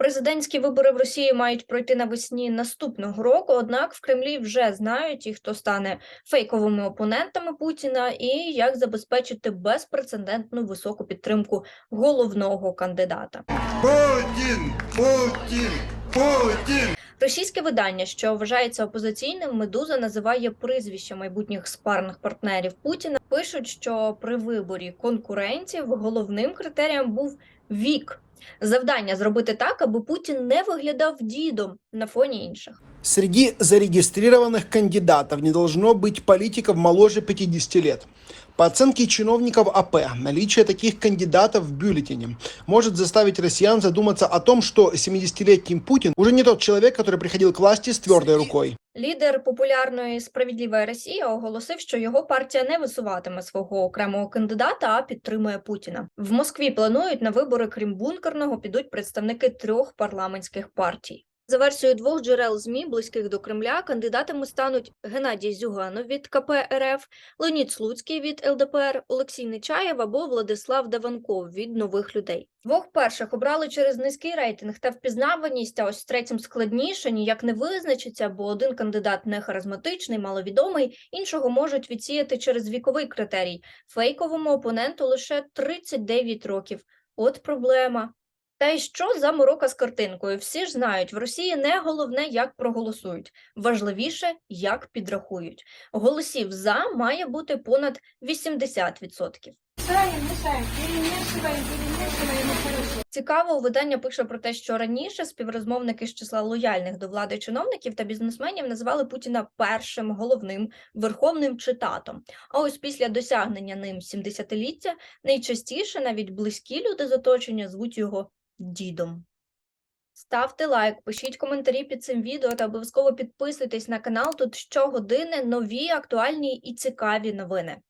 Президентські вибори в Росії мають пройти навесні наступного року. Однак в Кремлі вже знають і хто стане фейковими опонентами Путіна, і як забезпечити безпрецедентну високу підтримку головного кандидата. Путін! Путін! Путін! Російське видання, що вважається опозиційним, медуза називає прізвища майбутніх спарних партнерів Путіна. Пишуть, що при виборі конкурентів головним критерієм був вік. Завдання зробити так, аби Путін не виглядав дідом на фоні інших. Среди зарегистрированных кандидатов не должно быть политиков моложе 50 лет. По оценке чиновников АП, наличие таких кандидатов в бюллетене может заставить россиян задуматься о том, что 70-летний Путин уже не тот человек, который приходил к власти с твердой рукой. Лідер популярної справедливої Росії оголосив, що його партія не висуватиме свого окремого кандидата, а підтримує Путіна. В Москві планують на вибори, крім бункерного, підуть представники трьох парламентських партій. За версією двох джерел змі близьких до Кремля кандидатами стануть Геннадій Зюганов від КП РФ, Леонід Слуцький від ЛДПР, Олексій Нечаєв або Владислав Даванков від нових людей. Двох перших обрали через низький рейтинг та впізнаваність, а ось третім складніше ніяк не визначиться, бо один кандидат не харизматичний, маловідомий, іншого можуть відсіяти через віковий критерій. Фейковому опоненту лише 39 років. От проблема. Та й що за морока з картинкою? Всі ж знають, в Росії не головне, як проголосують, важливіше, як підрахують. Голосів за має бути понад 80%. Мешаем, мешаем, перемешиваем, перемешиваем и хорошо. Цікаво, видання пише про те, що раніше співрозмовники з числа лояльних до влади чиновників та бізнесменів називали Путіна першим головним верховним читатом. А ось після досягнення ним 70-ліття найчастіше навіть близькі люди з оточення звуть його дідом. Ставте лайк, пишіть коментарі під цим відео та обов'язково підписуйтесь на канал. Тут щогодини нові, актуальні і цікаві новини.